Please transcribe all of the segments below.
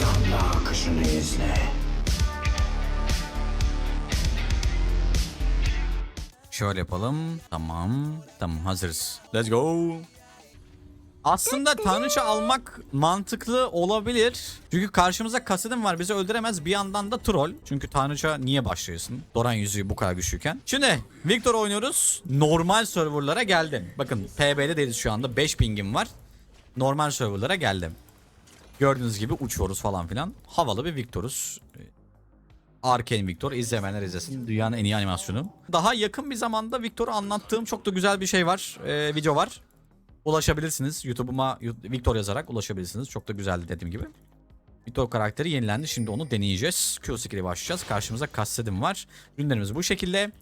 damla akışını izle. Şöyle yapalım. Tamam. Tamam hazırız. Let's go. Aslında tanrıça almak mantıklı olabilir. Çünkü karşımızda Kassadin var bizi öldüremez. Bir yandan da troll. Çünkü tanrıça niye başlıyorsun? Doran yüzüğü bu kadar güçlüyken. Şimdi Victor oynuyoruz. Normal serverlara geldim. Bakın PB'de değiliz şu anda. 5 pingim var. Normal serverlara geldim. Gördüğünüz gibi uçuyoruz falan filan. Havalı bir Victor'uz. Arcane Victor izlemeyenler izlesin. Dünyanın en iyi animasyonu. Daha yakın bir zamanda Victor'u anlattığım çok da güzel bir şey var. Ee, video var. Ulaşabilirsiniz. YouTube'uma Victor yazarak ulaşabilirsiniz. Çok da güzeldi dediğim gibi. Victor karakteri yenilendi. Şimdi onu deneyeceğiz. Q ile başlayacağız. Karşımızda Kassadin var. Ürünlerimiz bu şekilde.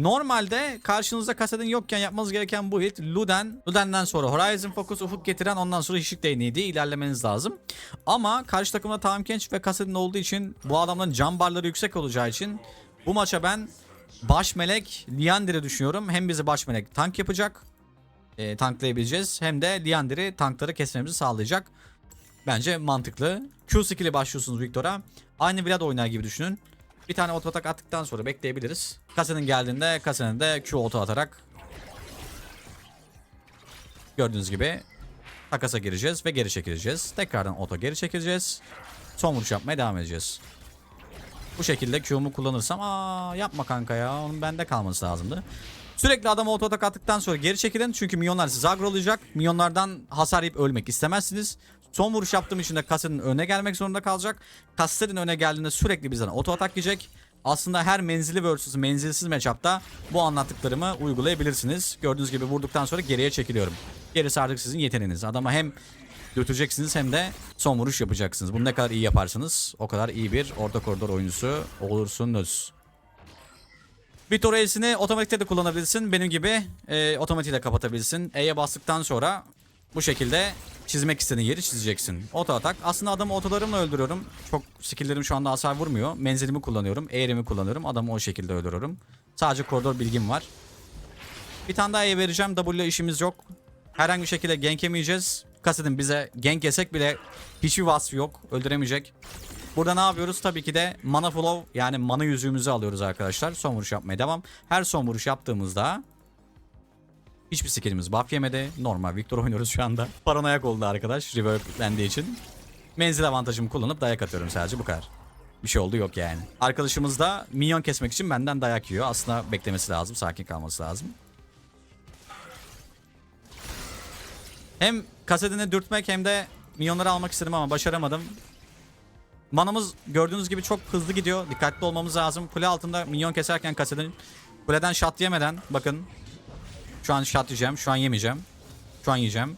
Normalde karşınızda Kassadin yokken yapmanız gereken bu hit Luden. Luden'den sonra Horizon Focus ufuk getiren ondan sonra Işık Değneği diye ilerlemeniz lazım. Ama karşı takımda Tam Kench ve Kassadin olduğu için bu adamların can barları yüksek olacağı için bu maça ben baş melek Liander'i düşünüyorum. Hem bizi baş melek tank yapacak. E, tanklayabileceğiz. Hem de Liander'i tankları kesmemizi sağlayacak. Bence mantıklı. Q skill ile başlıyorsunuz Victor'a. Aynı Vlad oynar gibi düşünün. Bir tane auto atak attıktan sonra bekleyebiliriz. Kasanın geldiğinde kasanın da Q auto atarak gördüğünüz gibi takasa gireceğiz ve geri çekileceğiz. Tekrardan auto geri çekileceğiz. Son vuruş yapmaya devam edeceğiz. Bu şekilde Q'mu kullanırsam aa yapma kanka ya onun bende kalması lazımdı. Sürekli adama auto atak attıktan sonra geri çekilin çünkü minyonlar sizi agrolayacak. Minyonlardan hasar yiyip ölmek istemezsiniz. Son vuruş yaptığım için de Kassadin öne gelmek zorunda kalacak. Kassadin öne geldiğinde sürekli bizden auto atak yiyecek. Aslında her menzili vs menzilsiz matchup'ta bu anlattıklarımı uygulayabilirsiniz. Gördüğünüz gibi vurduktan sonra geriye çekiliyorum. Gerisi artık sizin yeteneğiniz. Adama hem götüreceksiniz hem de son vuruş yapacaksınız. Bunu ne kadar iyi yaparsanız o kadar iyi bir orta koridor oyuncusu olursunuz. Victor Ace'ini otomatikte de kullanabilirsin. Benim gibi e, otomatiği de kapatabilirsin. E'ye bastıktan sonra bu şekilde çizmek istediğin yeri çizeceksin. Oto atak. Aslında adamı otolarımla öldürüyorum. Çok skilllerim şu anda hasar vurmuyor. Menzilimi kullanıyorum. E'rimi kullanıyorum. Adamı o şekilde öldürüyorum. Sadece koridor bilgim var. Bir tane daha E vereceğim. W işimiz yok. Herhangi bir şekilde gank yemeyeceğiz. Kasedin bize gank yesek bile hiçbir vasfı yok. Öldüremeyecek. Burada ne yapıyoruz? Tabii ki de mana flow yani mana yüzüğümüzü alıyoruz arkadaşlar. Son vuruş yapmaya devam. Her son vuruş yaptığımızda hiçbir skillimiz buff yemedi. Normal Victor oynuyoruz şu anda. Paranoyak oldu arkadaş reverblendiği için. Menzil avantajımı kullanıp dayak atıyorum sadece bu kadar. Bir şey oldu yok yani. Arkadaşımız da minyon kesmek için benden dayak yiyor. Aslında beklemesi lazım. Sakin kalması lazım. Hem kasetini dürtmek hem de minyonları almak istedim ama başaramadım. Manamız gördüğünüz gibi çok hızlı gidiyor. Dikkatli olmamız lazım. Kule altında minyon keserken kasetin kuleden shot yemeden bakın. Şu an shot yiyeceğim. Şu an yemeyeceğim. Şu an yiyeceğim.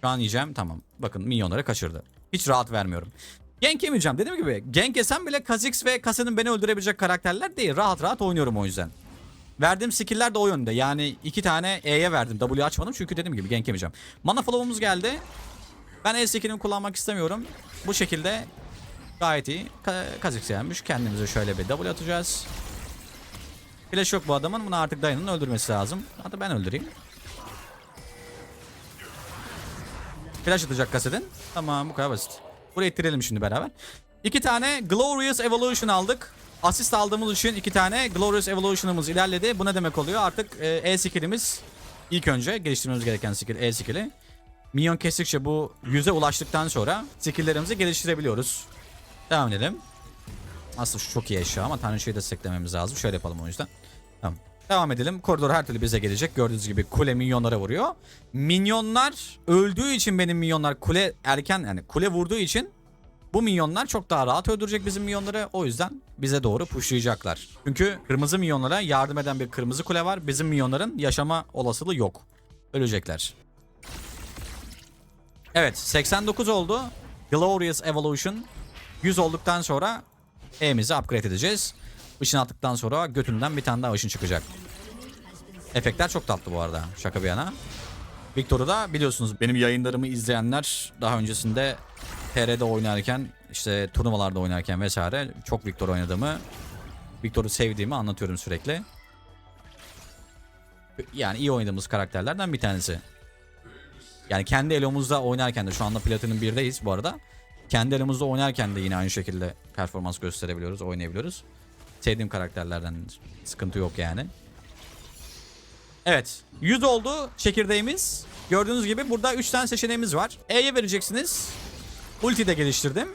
Şu an yiyeceğim. Tamam. Bakın minyonları kaçırdı. Hiç rahat vermiyorum. Gank yemeyeceğim. Dediğim gibi gank yesem bile Kha'Zix ve Kase'nin beni öldürebilecek karakterler değil. Rahat rahat oynuyorum o yüzden. Verdiğim skill'ler de o yönde. Yani iki tane E'ye verdim. W açmadım çünkü dediğim gibi gank yemeyeceğim. Mana flow'umuz geldi. Ben el skill'ini kullanmak istemiyorum. Bu şekilde gayet iyi. Ka Kha'Zix yenmiş. Kendimize şöyle bir W atacağız. Flash yok bu adamın. Bunu artık Dayan'ın öldürmesi lazım. Hatta ben öldüreyim. Flash atacak kasetin. Tamam bu kadar basit. Burayı ittirelim şimdi beraber. İki tane Glorious Evolution aldık. Asist aldığımız için iki tane Glorious Evolution'ımız ilerledi. Bu ne demek oluyor? Artık e, skill'imiz ilk önce geliştirmemiz gereken skill E skill'i. Minyon kestikçe bu yüze ulaştıktan sonra skill'lerimizi geliştirebiliyoruz. Devam edelim. Aslında şu çok iyi eşya ama tanrıçayı da seklememiz lazım. Şöyle yapalım o yüzden. Tamam. Devam edelim. Koridor her türlü bize gelecek. Gördüğünüz gibi kule minyonlara vuruyor. Minyonlar öldüğü için benim minyonlar kule erken yani kule vurduğu için bu minyonlar çok daha rahat öldürecek bizim minyonları. O yüzden bize doğru pushlayacaklar. Çünkü kırmızı minyonlara yardım eden bir kırmızı kule var. Bizim minyonların yaşama olasılığı yok. Ölecekler. Evet 89 oldu. Glorious Evolution. 100 olduktan sonra E'mizi upgrade edeceğiz. Işın attıktan sonra götünden bir tane daha ışın çıkacak. Efektler çok tatlı bu arada. Şaka bir yana. Victor'u da biliyorsunuz benim yayınlarımı izleyenler daha öncesinde TR'de oynarken işte turnuvalarda oynarken vesaire çok Victor oynadığımı Victor'u sevdiğimi anlatıyorum sürekli. Yani iyi oynadığımız karakterlerden bir tanesi. Yani kendi elomuzda oynarken de şu anda Platinum 1'deyiz bu arada. Kendi aramızda oynarken de yine aynı şekilde performans gösterebiliyoruz, oynayabiliyoruz. Sevdiğim karakterlerden sıkıntı yok yani. Evet. 100 oldu çekirdeğimiz. Gördüğünüz gibi burada 3 tane seçeneğimiz var. E'ye vereceksiniz. Ulti de geliştirdim.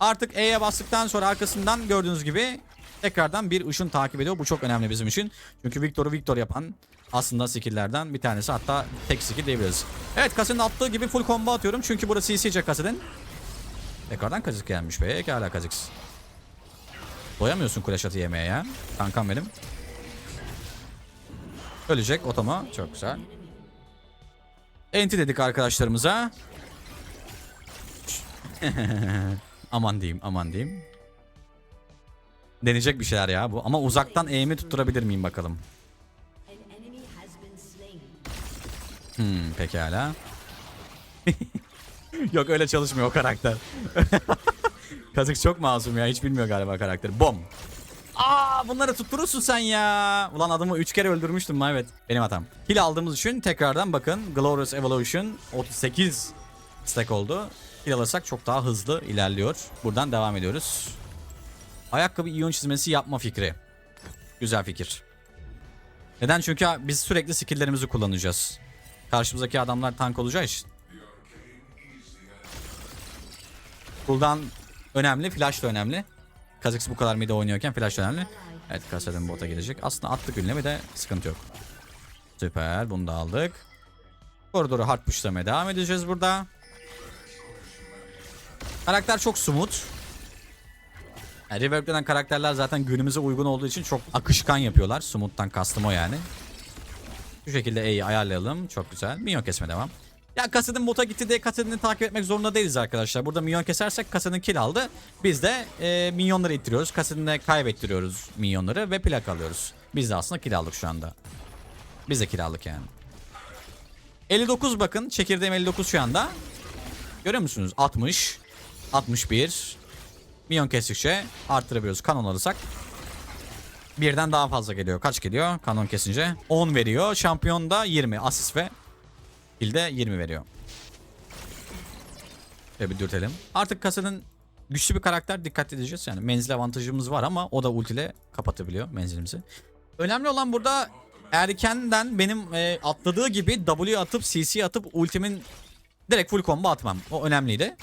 Artık E'ye bastıktan sonra arkasından gördüğünüz gibi tekrardan bir ışın takip ediyor. Bu çok önemli bizim için. Çünkü Victor'u Victor yapan aslında skill'lerden bir tanesi. Hatta tek skill diyebiliriz. Evet Kase'nin attığı gibi full combo atıyorum. Çünkü burası CC Kase'nin. Tekrardan Kazix gelmiş be. Pekala Kazix. Doyamıyorsun kule şatı yemeye ya. Kankam benim. Ölecek otoma. Çok güzel. Enti dedik arkadaşlarımıza. aman diyeyim aman diyeyim. Deneyecek bir şeyler ya bu. Ama uzaktan eğimi tutturabilir miyim bakalım. Hmm, pekala. Yok öyle çalışmıyor o karakter. Kazık çok masum ya. Hiç bilmiyor galiba karakteri. Bom. Aa bunları tutturursun sen ya. Ulan adamı 3 kere öldürmüştüm evet. Benim hatam. Kill aldığımız için tekrardan bakın. Glorious Evolution 38 stack oldu. Kill alırsak çok daha hızlı ilerliyor. Buradan devam ediyoruz. Ayakkabı iyon çizmesi yapma fikri. Güzel fikir. Neden? Çünkü biz sürekli skill'lerimizi kullanacağız. Karşımızdaki adamlar tank olacağı için. Cooldown önemli, flash da önemli. Kha'Zix bu kadar mide oynuyorken flash da önemli. Evet Kasadin bota gelecek. Aslında attık ünleme de sıkıntı yok. Süper bunu da aldık. Koridoru hard pushlamaya devam edeceğiz burada. Karakter çok smooth. Yani reworklenen karakterler zaten günümüze uygun olduğu için çok akışkan yapıyorlar. Smooth'tan kastım o yani. Şu şekilde E'yi ayarlayalım. Çok güzel. Minyon kesme devam. Ya Kasadin bota gitti diye Kasadin'i takip etmek zorunda değiliz arkadaşlar. Burada minyon kesersek Kasadin kill aldı. Biz de e, minyonları ittiriyoruz. Kasadin'e kaybettiriyoruz minyonları ve plak alıyoruz. Biz de aslında kill aldık şu anda. Biz de kill aldık yani. 59 bakın. Çekirdeğim 59 şu anda. Görüyor musunuz? 60. 61. Minyon kestikçe arttırabiliyoruz. Kanon alırsak. Birden daha fazla geliyor. Kaç geliyor? Kanon kesince. 10 veriyor. Şampiyon da 20. Asist ve Kilde 20 veriyor. Şöyle bir dürtelim. Artık kasanın güçlü bir karakter dikkat edeceğiz. Yani menzil avantajımız var ama o da ultiyle kapatabiliyor menzilimizi. Önemli olan burada erkenden benim e, atladığı gibi W atıp CC atıp ultimin direkt full combo atmam. O önemliydi.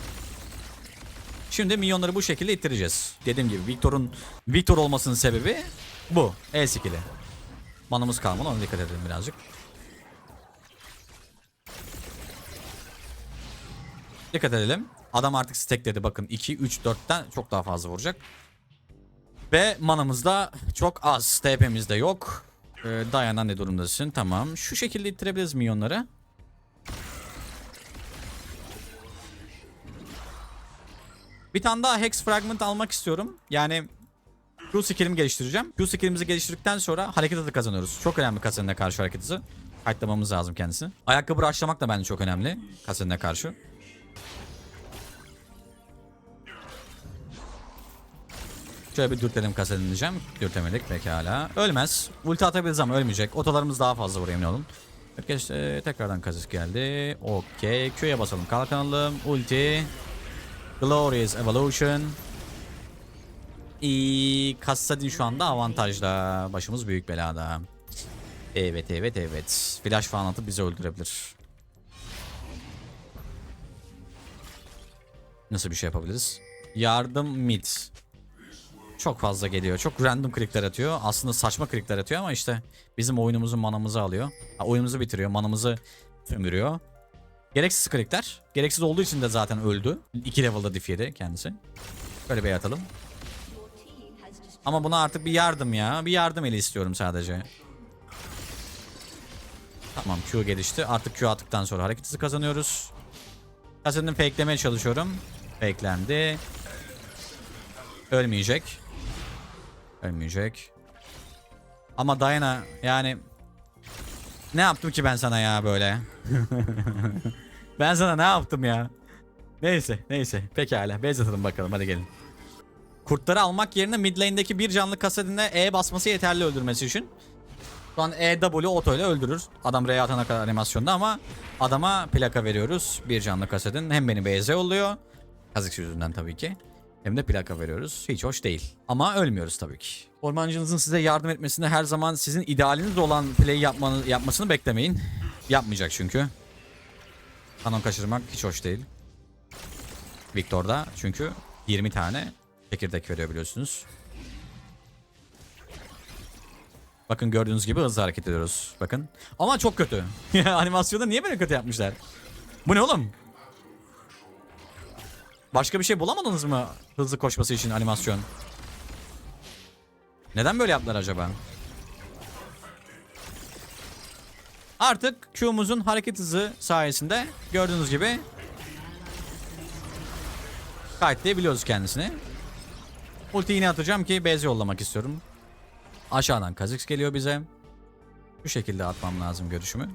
Şimdi minyonları bu şekilde ittireceğiz. Dediğim gibi Victor'un Victor olmasının sebebi bu. E skill'i. Manamız kalmadı ona dikkat edelim birazcık. Dikkat edelim. Adam artık stackledi bakın 2, 3, 4'ten çok daha fazla vuracak. Ve manamız da çok az. TP'miz de yok. Ee, Diana ne durumdasın? Tamam. Şu şekilde ittirebiliriz minyonları. Bir tane daha Hex Fragment almak istiyorum. Yani Q skill'imi geliştireceğim. Q skill'imizi geliştirdikten sonra hareket hızı kazanıyoruz. Çok önemli Kasen'e karşı hareket hızı. Kayıtlamamız lazım kendisini. Ayakkabı rushlamak da bence çok önemli. Kasen'e karşı. Şöyle bir dürtelim kasetini diyeceğim. Dürtemedik pekala. Ölmez. Ulti atabiliriz ama ölmeyecek. Otolarımız daha fazla vuruyor emin olun. Herkes e, tekrardan kasis geldi. Okey. Q'ya basalım. Kalkanalım. Ulti. Glorious Evolution. İyi. Kassadin şu anda avantajda. Başımız büyük belada. Evet evet evet. Flash falan atıp bizi öldürebilir. Nasıl bir şey yapabiliriz? Yardım mid. Çok fazla geliyor. Çok random clickler atıyor. Aslında saçma clickler atıyor ama işte bizim oyunumuzun manamızı alıyor. Ha, oyunumuzu bitiriyor. Manamızı sömürüyor. Gereksiz clickler. Gereksiz olduğu için de zaten öldü. 2 level'da diff yedi kendisi. Böyle bir atalım. Ama buna artık bir yardım ya. Bir yardım eli istiyorum sadece. Tamam Q gelişti. Artık Q attıktan sonra hareket hızı kazanıyoruz. Kasetini fakelemeye çalışıyorum. Fakelendi. Ölmeyecek. Ölmeyecek. Ama Diana yani ne yaptım ki ben sana ya böyle? ben sana ne yaptım ya? Neyse neyse pekala base atalım bakalım hadi gelin. Kurtları almak yerine mid lane'deki bir canlı kasetine E basması yeterli öldürmesi için. Şu an EW oto ile öldürür. Adam R'ye atana kadar animasyonda ama adama plaka veriyoruz. Bir canlı kasetin hem beni base'e yolluyor. Kazık yüzünden tabii ki. Hem de plaka veriyoruz. Hiç hoş değil. Ama ölmüyoruz tabii ki. Ormancınızın size yardım etmesinde her zaman sizin idealiniz olan play yapmanı, yapmasını beklemeyin. Yapmayacak çünkü. Kanon kaçırmak hiç hoş değil. Victor'da çünkü 20 tane çekirdek veriyor biliyorsunuz. Bakın gördüğünüz gibi hızlı hareket ediyoruz. Bakın. Ama çok kötü. Animasyonda niye böyle kötü yapmışlar? Bu ne oğlum? Başka bir şey bulamadınız mı hızlı koşması için animasyon? Neden böyle yaptılar acaba? Artık Q'muzun hareket hızı sayesinde gördüğünüz gibi kayıtlayabiliyoruz kendisini. Ulti yine atacağım ki base yollamak istiyorum. Aşağıdan Kha'Zix geliyor bize. Bu şekilde atmam lazım görüşümü.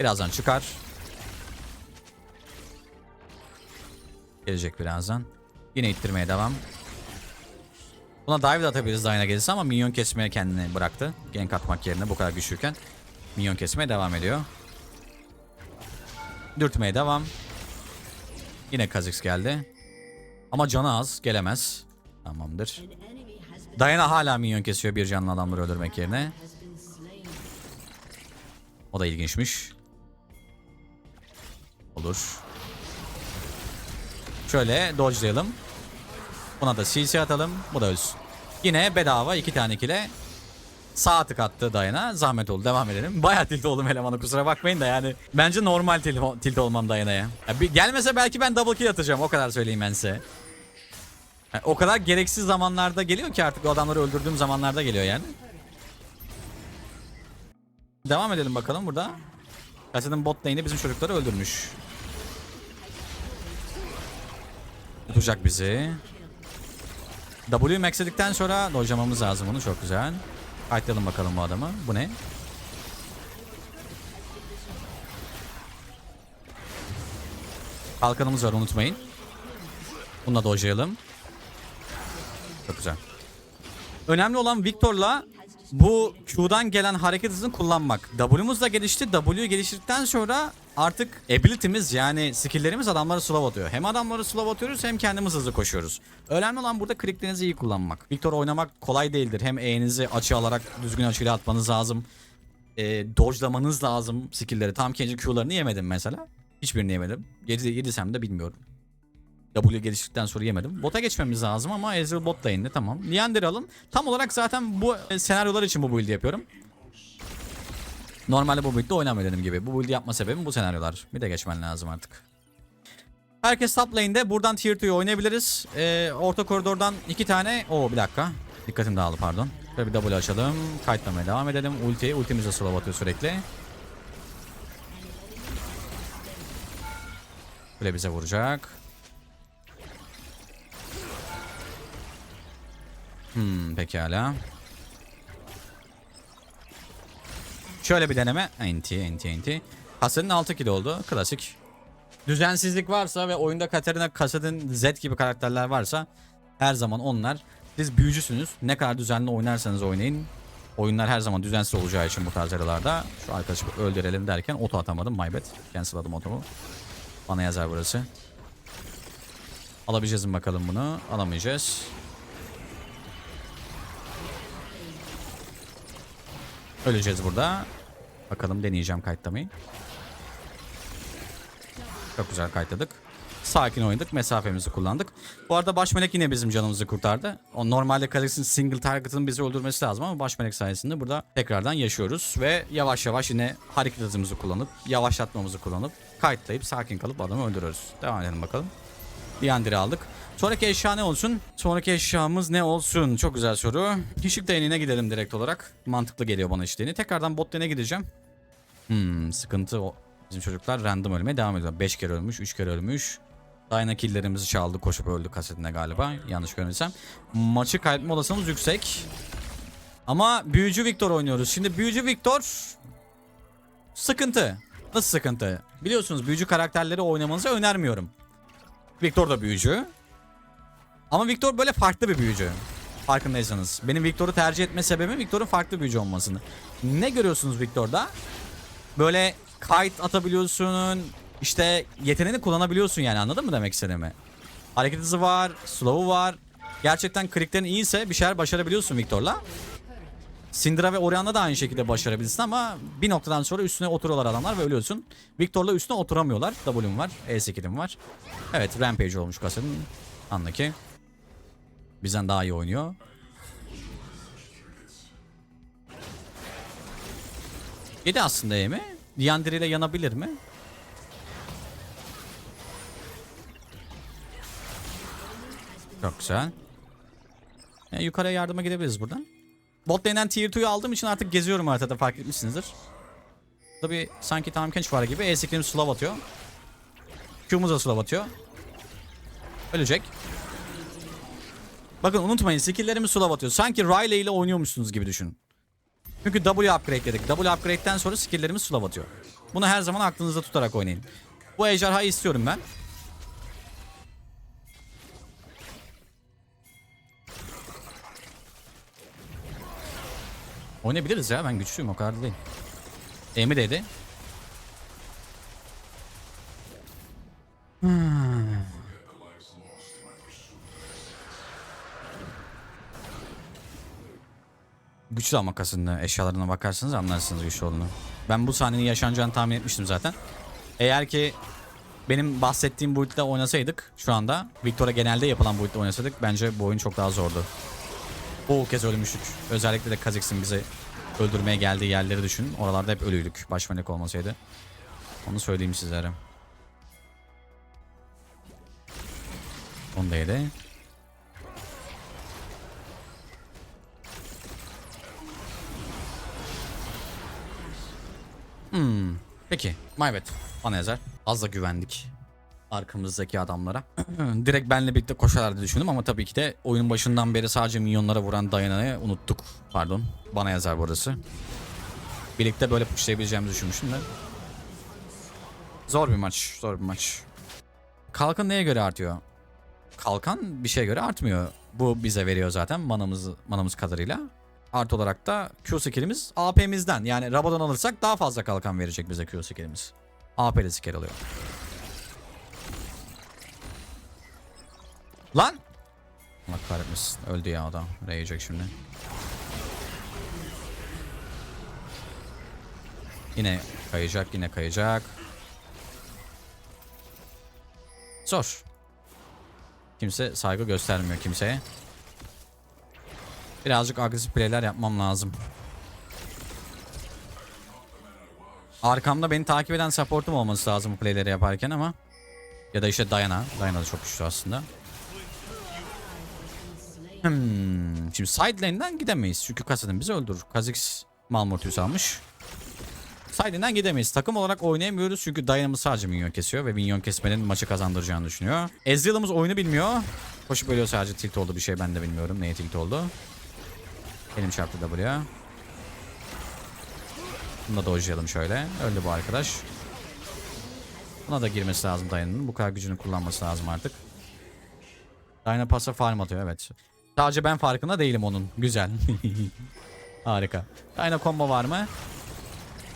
Birazdan çıkar. Gelecek birazdan. Yine ittirmeye devam. Buna dive de atabiliriz Diana gelirse ama minyon kesmeye kendini bıraktı. Gank atmak yerine bu kadar güçlüyken. Minyon kesmeye devam ediyor. Dürtmeye devam. Yine Kha'Zix geldi. Ama canı az gelemez. Tamamdır. Diana hala minyon kesiyor bir canlı adamları öldürmek yerine. O da ilginçmiş. Olur. Şöyle dodge'layalım. Buna da CC atalım. Bu da ölsün. Yine bedava iki tane kile sağ tık attı Diana. Zahmet oldu. Devam edelim. Bayağı tilt oldum elemana kusura bakmayın da yani. Bence normal tilt, tilt olmam Diana'ya. Ya bir- gelmese belki ben double kill atacağım. O kadar söyleyeyim ben size. Yani o kadar gereksiz zamanlarda geliyor ki artık o adamları öldürdüğüm zamanlarda geliyor yani. Devam edelim bakalım burada. Kasadın bot lane'i bizim çocukları öldürmüş. Tutacak bizi. W maxledikten sonra dojlamamız lazım onu çok güzel. Kayıtlayalım bakalım bu adamı. Bu ne? Kalkanımız var unutmayın. Bununla dojlayalım. Çok güzel. Önemli olan Victor'la bu Q'dan gelen hareket hızını kullanmak. W'muz da gelişti. W geliştirdikten sonra artık ability'miz yani skill'lerimiz adamları slow atıyor. Hem adamları slow atıyoruz hem kendimiz hızlı koşuyoruz. Önemli olan burada kliklerinizi iyi kullanmak. Victor oynamak kolay değildir. Hem E'nizi açı alarak düzgün açıyla atmanız lazım. E, dodge'lamanız lazım skill'leri. Tam kendi Q'larını yemedim mesela. Hiçbirini yemedim. Yedi, yedisem de bilmiyorum. W geliştikten sonra yemedim. Bota geçmemiz lazım ama Ezreal bot indi tamam. Liander alın. Tam olarak zaten bu e, senaryolar için bu build yapıyorum. Normalde bu build'de oynamıyor dediğim gibi. Bu build yapma sebebim bu senaryolar. Bir de geçmen lazım artık. Herkes top lane'de. Buradan tier 2'yi oynayabiliriz. Ee, orta koridordan iki tane... Oo bir dakika. Dikkatim dağıldı pardon. Şöyle bir double açalım. Kayıtlamaya devam edelim. Ulti. Ultimiz de slow atıyor sürekli. Böyle bize vuracak. Hmm, pekala. Şöyle bir deneme. Enti, enti, enti. Kasadin 6 kilo oldu. Klasik. Düzensizlik varsa ve oyunda Katarina, Kasadin, Z gibi karakterler varsa her zaman onlar. Siz büyücüsünüz. Ne kadar düzenli oynarsanız oynayın. Oyunlar her zaman düzensiz olacağı için bu tarz aralarda. Şu arkadaşı öldürelim derken oto atamadım. My bad. Cancel'ladım otomu. Bana yazar burası. Alabileceğiz mi bakalım bunu? Alamayacağız. Öleceğiz burada. Bakalım deneyeceğim kayıtlamayı. Çok güzel kayıtladık. Sakin oynadık. Mesafemizi kullandık. Bu arada baş melek yine bizim canımızı kurtardı. O normalde Kalex'in single target'ın bizi öldürmesi lazım ama baş melek sayesinde burada tekrardan yaşıyoruz. Ve yavaş yavaş yine hareket hızımızı kullanıp, yavaşlatmamızı kullanıp, kayıtlayıp sakin kalıp adamı öldürüyoruz. Devam edelim bakalım. Bir andiri aldık. Sonraki eşya ne olsun? Sonraki eşyamız ne olsun? Çok güzel soru. Işık değneğine gidelim direkt olarak. Mantıklı geliyor bana işlerini. Tekrardan bot lane'e gideceğim. Hmm, sıkıntı o. Bizim çocuklar random ölmeye devam ediyor. 5 kere ölmüş, 3 kere ölmüş. Dyna killlerimizi çaldı koşup öldü kasetinde galiba. Yanlış görmediysem. Maçı kaybetme olasılığımız yüksek. Ama büyücü Victor oynuyoruz. Şimdi büyücü Victor sıkıntı. Nasıl sıkıntı? Biliyorsunuz büyücü karakterleri oynamanızı önermiyorum. Victor da büyücü. Ama Victor böyle farklı bir büyücü. Farkındaysanız. Benim Victor'u tercih etme sebebim Victor'un farklı büyücü olmasını. Ne görüyorsunuz Victor'da? Böyle kite atabiliyorsun. İşte yeteneğini kullanabiliyorsun yani anladın mı demek istediğimi? Hareket hızı var, slow'u var. Gerçekten kriklerin iyiyse bir şeyler başarabiliyorsun Victor'la. Syndra ve Orianna da aynı şekilde başarabilirsin ama bir noktadan sonra üstüne oturuyorlar adamlar ve ölüyorsun. Victor'la üstüne oturamıyorlar. W'm var, E skill'im var. Evet Rampage olmuş Kassadin. Anla ki. Bizden daha iyi oynuyor. Yedi aslında E mi? Diandri ile yanabilir mi? Çok güzel. E, yukarıya yardıma gidebiliriz buradan. Bot lane'den tier 2'yu aldığım için artık geziyorum haritada fark etmişsinizdir. Bir sanki Tam Kench var gibi. E-Skill'im slow atıyor. Q'muz da slow atıyor. Ölecek. Bakın unutmayın skill'lerimi slow atıyor. Sanki Riley ile oynuyormuşsunuz gibi düşünün. Çünkü W upgrade'ledik. W upgrade'den sonra skill'lerimiz slow atıyor. Bunu her zaman aklınızda tutarak oynayın. Bu ejderhayı istiyorum ben. Oynayabiliriz ya ben güçlüyüm o kadar da değil. Emi dedi. Hmm. Güçlü ama kasında eşyalarına bakarsanız anlarsınız güçlü olduğunu. Ben bu sahnenin yaşanacağını tahmin etmiştim zaten. Eğer ki benim bahsettiğim build'de oynasaydık şu anda Victor'a genelde yapılan build'de oynasaydık bence bu oyun çok daha zordu. Bol kez ölmüştük. Özellikle de Kha'Zix'in bizi öldürmeye geldiği yerleri düşünün. Oralarda hep ölüydük. Baş melek olmasaydı. Onu söyleyeyim sizlere. Onu. Hmm. Peki. My bad. Bana yazar. Az da güvendik. Arkamızdaki adamlara. Direkt benle birlikte koşarlardı düşündüm ama tabii ki de oyunun başından beri sadece minyonlara vuran Diana'yı unuttuk. Pardon. Bana yazar burası. Birlikte böyle pushlayabileceğimizi düşünmüştüm de. Zor bir maç. Zor bir maç. Kalkan neye göre artıyor? Kalkan bir şeye göre artmıyor. Bu bize veriyor zaten manamız, manamız kadarıyla. Artı olarak da Q skillimiz AP'mizden. Yani Rabadon alırsak daha fazla kalkan verecek bize Q skillimiz. AP'li skill alıyor. Lan! Allah kahretmesin. Öldü ya adam. Rayacak şimdi. Yine kayacak, yine kayacak. Zor. Kimse saygı göstermiyor kimseye. Birazcık agresif playler yapmam lazım. Arkamda beni takip eden supportum olması lazım bu playleri yaparken ama. Ya da işte Diana. Diana da çok güçlü aslında. Hmm. Şimdi side lane'den gidemeyiz. Çünkü Kassadin bizi öldürür. Kha'Zix Malmortius almış. Side lane'den gidemeyiz. Takım olarak oynayamıyoruz çünkü Diana'mız sadece minyon kesiyor ve minyon kesmenin maçı kazandıracağını düşünüyor. Ezreal'ımız oyunu bilmiyor. Koşup ölüyor sadece tilt oldu bir şey ben de bilmiyorum neye tilt oldu. Elim çarptı W'ya. Bunu da dojlayalım şöyle. Öldü bu arkadaş. Buna da girmesi lazım Diana'nın. Bu kadar gücünü kullanması lazım artık. Diana pasa farm atıyor evet. Sadece ben farkında değilim onun. Güzel. Harika. Diana combo var mı?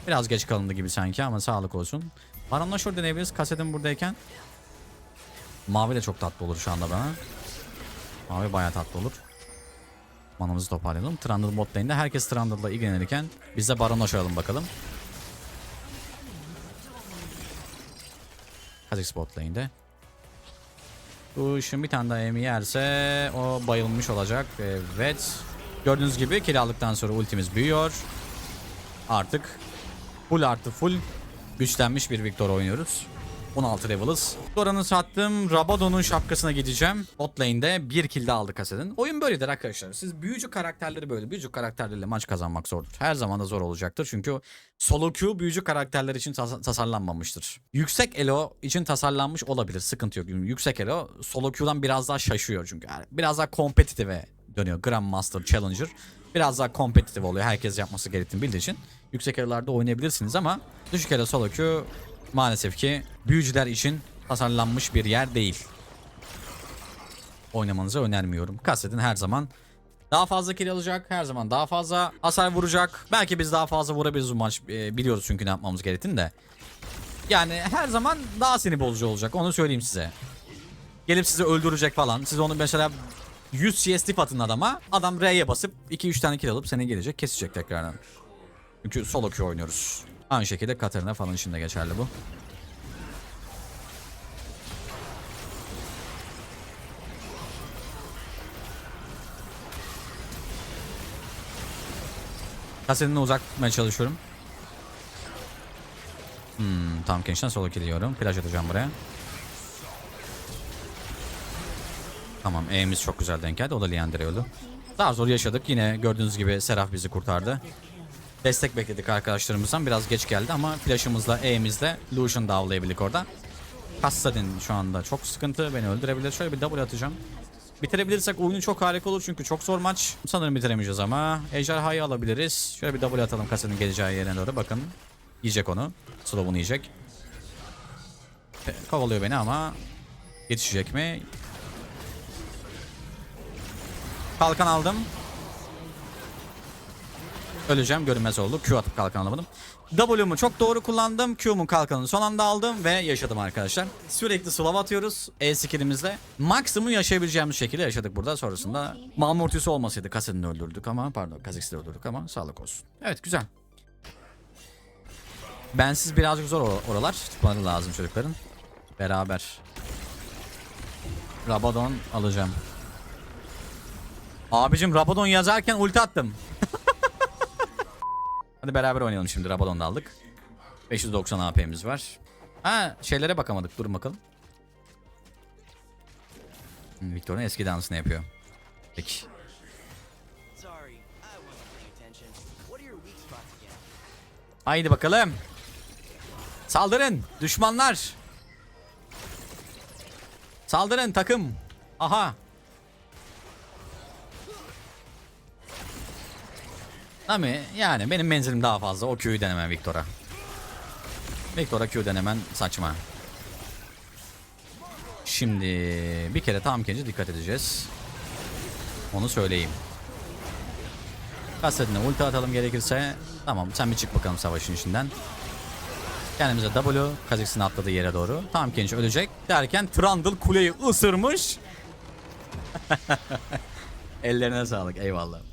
Biraz geç kalındı gibi sanki ama sağlık olsun. Baron'la şurada deneyebiliriz. Kasetim buradayken. Mavi de çok tatlı olur şu anda bana. Mavi bayağı tatlı olur. Manamızı toparlayalım. Trundle bot lane'de. Herkes Trundle'la ilgilenirken biz de Baron'la şuralım bakalım. Kha'Zix bot lane'de. Bu işin bir tane daha emi yerse o bayılmış olacak. Evet. Gördüğünüz gibi kiralıktan sonra ultimiz büyüyor. Artık full artı full güçlenmiş bir Victor oynuyoruz. 16 level'ız. Doran'ı sattım. Rabadon'un şapkasına gideceğim. Bot lane'de bir kill de aldı kasetin. Oyun böyledir arkadaşlar. Siz büyücü karakterleri böyle. Büyücü karakterlerle maç kazanmak zordur. Her zaman da zor olacaktır. Çünkü solo queue büyücü karakterler için tas- tasarlanmamıştır. Yüksek elo için tasarlanmış olabilir. Sıkıntı yok. Yüksek elo solo queue'dan biraz daha şaşıyor çünkü. Yani biraz daha kompetitive dönüyor. Grandmaster, Challenger. Biraz daha kompetitif oluyor. Herkes yapması gerektiğini bildiği için. Yüksek elolarda oynayabilirsiniz ama düşük elo solo queue maalesef ki büyücüler için tasarlanmış bir yer değil. Oynamanızı önermiyorum. Kasetin her zaman daha fazla kill alacak. Her zaman daha fazla hasar vuracak. Belki biz daha fazla vurabiliriz bu maç. e, biliyoruz çünkü ne yapmamız gerektiğini de. Yani her zaman daha sinir bozucu olacak. Onu söyleyeyim size. gelip sizi öldürecek falan. Siz onu mesela 100 CS atın adama. Adam R'ye basıp 2-3 tane kill alıp seni gelecek kesecek tekrardan. Çünkü solo queue oynuyoruz. Aynı şekilde Katarina falan için de geçerli bu. Kasetinle uzak tutmaya çalışıyorum. Hmm, tam gençten solo kill diyorum. Flash atacağım buraya. Tamam E'miz çok güzel denk geldi. O da Liandre öldü. Daha zor yaşadık. Yine gördüğünüz gibi Seraf bizi kurtardı. Destek bekledik arkadaşlarımızdan. Biraz geç geldi ama flash'ımızla E'mizle Lucian da avlayabildik orada. Kassadin şu anda çok sıkıntı. Beni öldürebilir. Şöyle bir double atacağım. Bitirebilirsek oyunu çok harika olur çünkü çok zor maç. Sanırım bitiremeyeceğiz ama. Ejderhayı alabiliriz. Şöyle bir double atalım Kassadin geleceği yerine doğru. Bakın. Yiyecek onu. Slow'unu yiyecek. E, Kovalıyor beni ama yetişecek mi? Kalkan aldım. Öleceğim görünmez oldu. Q atıp kalkan alamadım. W'mu çok doğru kullandım. Q'mun kalkanını son anda aldım ve yaşadım arkadaşlar. Sürekli slow atıyoruz E skillimizle. Maksimum yaşayabileceğimiz şekilde yaşadık burada. Sonrasında Malmortius olmasaydı Kassadin'i öldürdük ama pardon Kha'Zix'i öldürdük ama sağlık olsun. Evet güzel. Bensiz birazcık zor or- oralar. Tutmaları lazım çocukların. Beraber. Rabadon alacağım. Abicim Rabadon yazarken ulti attım. Hadi beraber oynayalım şimdi. Rabadon'u da aldık. 590 AP'miz var. Ha şeylere bakamadık. Durun bakalım. Victor'un eski dansını yapıyor. Peki. Haydi bakalım. Saldırın düşmanlar. Saldırın takım. Aha. Ama yani benim menzilim daha fazla. O Q'yu denemem Victor'a. Victor'a Q denemen saçma. Şimdi bir kere tam kence dikkat edeceğiz. Onu söyleyeyim. Kastetine ulti atalım gerekirse. Tamam sen bir çık bakalım savaşın içinden. Kendimize W. Kazakistan atladığı yere doğru. Tam genç ölecek. Derken Trundle kuleyi ısırmış. Ellerine sağlık eyvallah.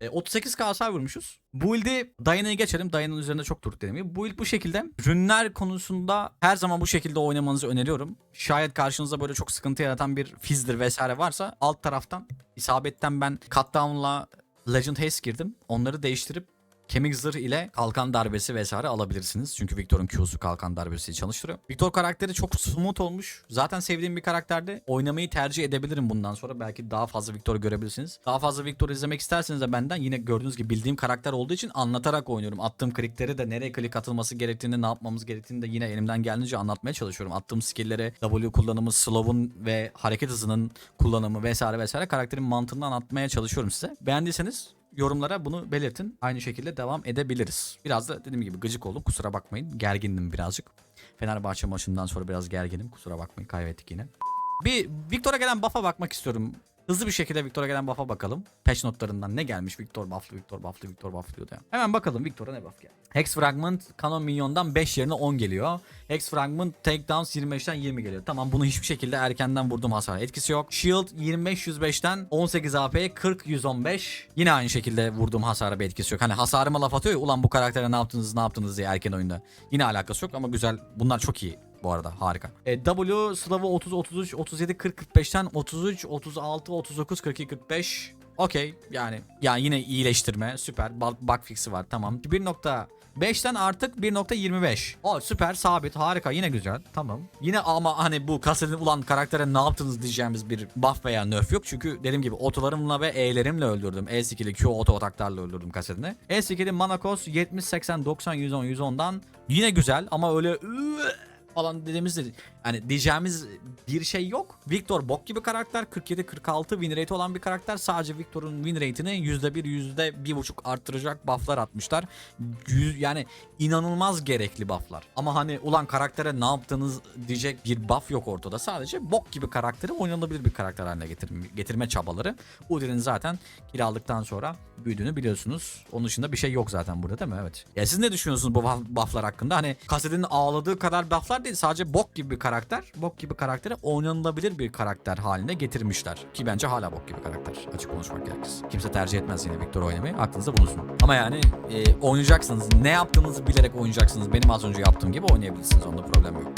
E, 38k hasar vurmuşuz. Bu ilde Diana'yı geçelim. Diana'nın üzerinde çok durduk gibi. Bu ilde bu şekilde. Rünler konusunda her zaman bu şekilde oynamanızı öneriyorum. Şayet karşınızda böyle çok sıkıntı yaratan bir fizdir vesaire varsa alt taraftan isabetten ben cut down'la Legend Haste girdim. Onları değiştirip Kemik zırh ile kalkan darbesi vesaire alabilirsiniz. Çünkü Victor'un Q'su kalkan darbesi çalıştırıyor. Victor karakteri çok smooth olmuş. Zaten sevdiğim bir karakterdi. Oynamayı tercih edebilirim bundan sonra. Belki daha fazla Victor görebilirsiniz. Daha fazla Victor izlemek isterseniz de benden yine gördüğünüz gibi bildiğim karakter olduğu için anlatarak oynuyorum. Attığım klikleri de nereye klik atılması gerektiğini, ne yapmamız gerektiğini de yine elimden geldiğince anlatmaya çalışıyorum. Attığım skill'leri, W kullanımı, slow'un ve hareket hızının kullanımı vesaire vesaire karakterin mantığını anlatmaya çalışıyorum size. Beğendiyseniz yorumlara bunu belirtin. Aynı şekilde devam edebiliriz. Biraz da dediğim gibi gıcık oldum. Kusura bakmayın. Gergindim birazcık. Fenerbahçe maçından sonra biraz gerginim. Kusura bakmayın. Kaybettik yine. Bir Victor'a gelen buff'a bakmak istiyorum. Hızlı bir şekilde Victor'a gelen buff'a bakalım. Patch notlarından ne gelmiş? Victor buff'lı, Victor buff'lı, Victor buff'lı diyordu ya. Hemen bakalım Victor'a ne buff geldi. Hex Fragment Canon Minyon'dan 5 yerine 10 geliyor. Hex Fragment Takedowns 25'ten 20 geliyor. Tamam bunu hiçbir şekilde erkenden vurdum hasar etkisi yok. Shield 25-105'ten 18 AP'ye 40-115. Yine aynı şekilde vurduğum hasara bir etkisi yok. Hani hasarıma laf atıyor ya ulan bu karaktere ne yaptınız ne yaptınız diye erken oyunda. Yine alakası yok ama güzel. Bunlar çok iyi bu arada. Harika. E, W Slav'ı 30 33 37 40 45'ten 33 36 39 42 45 Okey. Yani yani yine iyileştirme. Süper. Bug, fix'i var. Tamam. 1.5'ten artık 1.25 O süper. Sabit. Harika. Yine güzel. Tamam. Yine ama hani bu kasetin ulan karaktere ne yaptınız diyeceğimiz bir buff veya nerf yok. Çünkü dediğim gibi otolarımla ve E'lerimle öldürdüm. E skill'i Q oto ataklarla öldürdüm kasetini E skill'i Manakos 70 80 90 110 110'dan Yine güzel ama öyle falan dediğimizde hani diyeceğimiz bir şey yok. Victor bok gibi karakter 47-46 win rate olan bir karakter. Sadece Victor'un win rate'ini %1 %1.5 arttıracak bufflar atmışlar. Yani inanılmaz gerekli bufflar. Ama hani ulan karaktere ne yaptınız diyecek bir buff yok ortada. Sadece bok gibi karakteri oynanabilir bir karakter haline getirme, çabaları. Udin'in zaten kiralıktan sonra büyüdüğünü biliyorsunuz. Onun dışında bir şey yok zaten burada değil mi? Evet. Ya siz ne düşünüyorsunuz bu buff- bufflar hakkında? Hani kasetin ağladığı kadar bufflar değil sadece bok gibi bir karakter. Bok gibi karakteri oynanılabilir bir karakter haline getirmişler. Ki bence hala bok gibi karakter açık konuşmak gerekirse. Kimse tercih etmez yine Victor oynamayı aklınızda bulunsun. Ama yani e, oynayacaksınız ne yaptığınızı bilerek oynayacaksınız. Benim az önce yaptığım gibi oynayabilirsiniz onda problem yok.